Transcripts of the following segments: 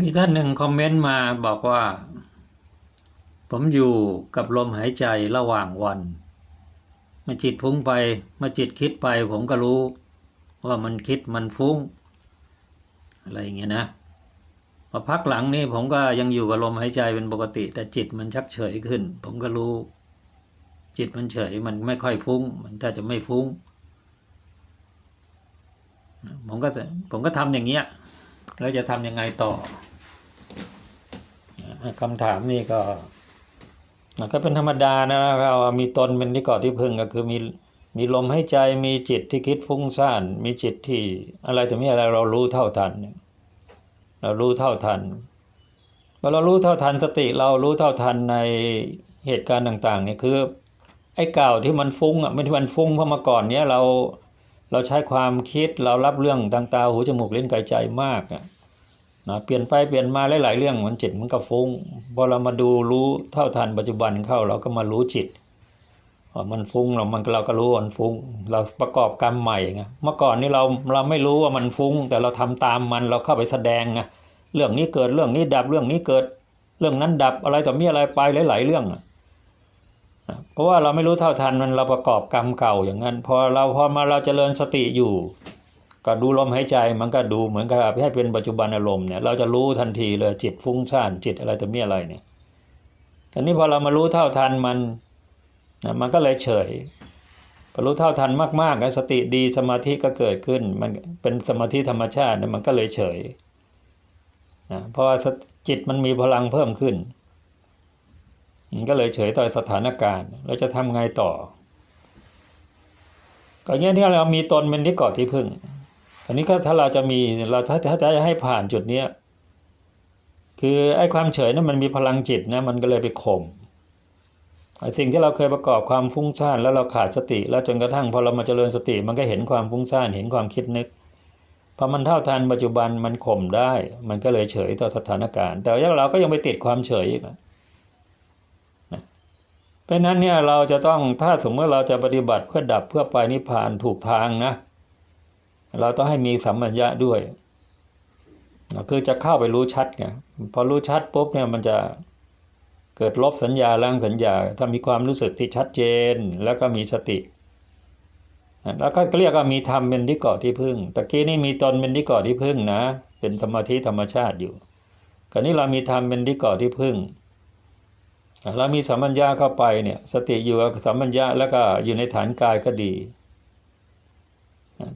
มีท่านหนึ่งคอมเมนต์มาบอกว่า ผมอยู่กับลมหายใจระหว่างวันมื่อจิตฟุ้งไปมื่อจิตคิดไป ผมก็รู้ ว่ามันคิดมันฟุ้ง อะไรอย่างเงี้ยนะพอพักหลังนี่ผมก็ยังอยู่กับลมหายใจเป็นปกติ แต่จิตมันชักเฉยขึ้น ผมก็รู้ จิตมันเฉยมันไม่ค่อยฟุ้ง มันแทบจะไม่ฟุ้ง ผมก็ผมก็ทำอย่างเงี้ยแล้วจะทำยังไงต่อ คำถามนี่ก็มันก็เป็นธรรมดานะครับว่ามีตนเป็นที่เกาะที่พึ่งก็คือมีมีลมให้ใจมีจิตที่คิดฟุ้งซ่าน มีจิตที่อะไรแต่ไม่อะไรเรารู้เท่าทัน เรารู้เท่าทันพอเรารู้เท่าทันสติเรารู้เท่าทันในเหตุการณ์ต่างๆเนี่ยคือ ไอ้เก่าที่มันฟุ้งอะไม่ที่มันฟุ้งเพราะมาก่อนเนี้ยเราเราใช้ความคิดเรารับเรื่องทางตาหูจมูกเลิ้นกายใจมากอะ นะเปลี่ยนไปเปลี่ยนมาหลายๆเรื่องมันจิตมันก็ฟุ้งพอเรามาดูรู้เท่าทันปัจจุบันเข้าเราก็มารู้จิตว่ามันฟุ้งเรามันเราก็รู้มันฟุ้ง เราประกอบกรรมใหม่ไงเมื่อก่อนนี่เราเราไม่รู้ว่ามันฟุ้ง แต่เราทำตามมันเราเข้าไปแสดงไงเรื่องนี้เกิดเรื่องนี้ดับเรื่องนี้เกิด เรื่องนั้นดับอะไรต่อมีอะไรไปหลาย ๆ เรื่องเพราะว่าเราไม่รู้เท่าทันมันเราประกอบกรรมเก่าอย่างนั้น พอเราพอมาเราเจริญสติอยู่ ก็ดูลมหายใจมันก็ดูเหมือนกับให้เป็นปัจจุบันอารมณ์เนี่ยเราจะรู้ทันทีเลยจิตฟุ้งซ่านจิตอะไรต่อมีอะไรเนี่ยทีนี้พอเรามารู้เท่าทันมันนะมันก็เลยเฉยพอรู้เท่าทันมากๆแล้วสติดีสมาธิก็เกิดขึ้น มันเป็นสมาธิธรรมชาติเนี่ยมันก็เลยเฉยนะเพราะว่าจิตมันมีพลังเพิ่มขึ้น มันก็เลยเฉยต่อสถานการณ์เราจะทำไงต่อก็เงี้ยที่เรามีตนเป็นที่เกาะที่พึ่ง อันนี้ก็ถ้าเราจะมีเราถ้าถ้าจะให้ผ่านจุดเนี้ยคือไอ้ความเฉยนั้นมันมีพลังจิตนะมันก็เลยไปข่มไอ้สิ่งที่เราเคยประกอบความฟุ้งซ่านแล้วเราขาดสติ แล้วจนกระทั่งพอเรามาเจริญสติ มันก็เห็นความฟุ้งซ่านเห็นความคิดนึกพอมันเท่าทันปัจจุบันมันข่มได้ มันก็เลยเฉยต่อสถานการณ์ แต่ว่าเราก็ยังไปติดความเฉยอีกนะเพราะนั้นเนี่ยเราจะต้องถ้าสมมติเราจะปฏิบัติเพื่อดับเพื่อไปนิพพานถูกทางนะ เราต้องให้มีสัมมัญญะด้วยคือจะเข้าไปรู้ชัดไงพอรู้ชัดปุ๊บเนี่ยมันจะเกิดลบสัญญาล้างสัญญา ถ้ามีความรู้สึกที่ชัดเจนแล้วก็มีสติ แล้วก็เรียกว่ามีธรรมเป็นที่เกาะที่พึ่งตะกี้นี่มีตนเป็นที่เกาะที่พึ่งนะ เป็นธรรมธิธรรมชาติอยู่กราวนี้เรามีธรรมเป็นที่เกาะที่พึ่งเรามีสัมมัญญาเข้าไปเนี่ยสติอยู่กับสัมมัญญาแล้วก็อยู่ในฐานกายก็ดี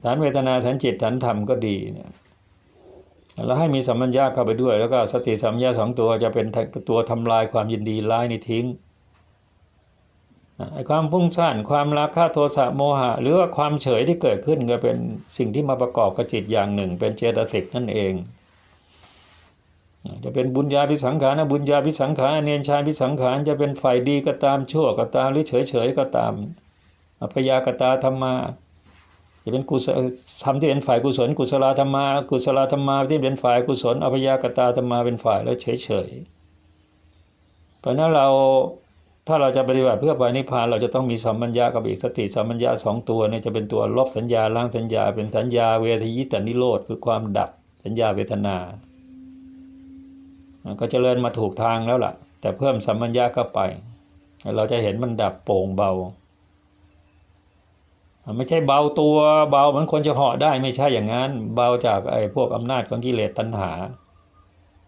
ฐานเวทนาฐานจิตฐานธรรมก็ดีเนี่ยเราให้มีสัมมัญญาเข้าไปด้วย แล้วก็สติสัมมัญญาสองตัวจะเป็นตัวทำลายความยินดีร้ายนี่ทิ้งไอ้ความพุ่งซ่านความราคะโทสะโมหะ หรือว่าความเฉยที่เกิดขึ้นก็เป็นสิ่งที่มาประกอบกับจิตอย่างหนึ่ง เป็นเจตสิกนั่นเอง จะเป็นบุญญาพิสังขารนะบุญญาพิสังขารเนียนชาพิสังขารจะเป็นฝ่ายดีก็ตามชั่วก็ตามหรือเฉยเฉยก็ตามอัพยากตาธรรมา จะเป็นกุศลทำที่เป็นฝ่ายกุศล กุศลธรรมา กุศลธรรมาที่เป็นฝ่ายกุศลอภยากตาธรรมาเป็นฝ่ายแล้วเฉยเฉยเพราะนั้นเราถ้าเราจะปฏิบัติเพื่อไปนิพพานเราจะต้องมีสัมมัญญากับอีกสติสัมมัญญาสองตัวเนี่ยจะเป็นตัวลบสัญญาล้างสัญญา เป็นสัญญาเวทยิตานิโรธคือความดับสัญญาเวทนา ก็จเจริญมาถูกทางแล้วล่ะ แต่เพิ่มสัมมัญญาเข้าไป เราจะเห็นมันดับโป่งเบา ไม่ใช่เบาตัวเบาเหมือนคนจะเหาะได้ไม่ใช่อย่างนั้น เบาจากไอ้พวกอำนาจของกิเลสตัณหา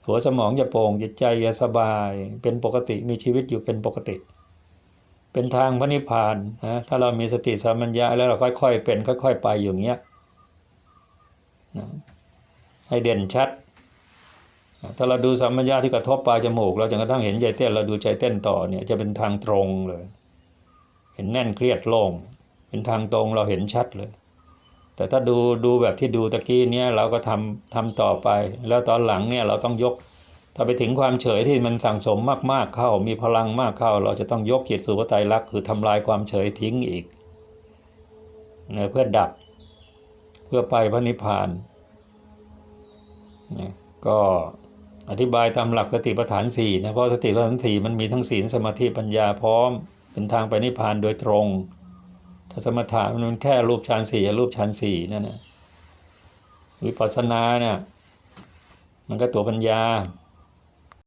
หัวสมองจะโปร่งจิตใจจะสบาย เป็นปกติมีชีวิตอยู่เป็นปกติ เป็นทางพระนิพพานนะถ้าเรามีสติสัมปัญญาแล้วเราค่อยๆ เป็นค่อย ๆ ไปอย่างเงี้ยให้เด่นชัด ถ้าเราดูสัมปัญญาที่กระทบปลายจมูก เราจนกระทั่งเห็นใจเต้นเราดูใจเต้นต่อเนี่ยจะเป็นทางตรงเลย เห็นแน่นเครียดโล่ง เป็นทางตรงเราเห็นชัดเลย แต่ถ้าดูดูแบบที่ดูตะกี้เนี้ยเราก็ทำทำต่อไป แล้วตอนหลังเนี่ยเราต้องยก ถ้าไปถึงความเฉยที่มันสั่งสมมากๆเข้า มีพลังมากเข้า เราจะต้องยกจิตสู่พระไตรลักษณ์คือทำลายความเฉยทิ้งอีกเพื่อดับเพื่อไปพระนิพพานนะก็อธิบายตามหลักสติปัฏฐานสี่นะเพราะสติปัฏฐานสี่มันมีทั้งศีลสมาธิปัญญาพร้อม เป็นทางไปนิพพานโดยตรง สมถะมันแค่รูปฌานสี่รูปฌานสี่นั่นนะวิปัสสนาเนี่ยมันก็ตัวปัญญา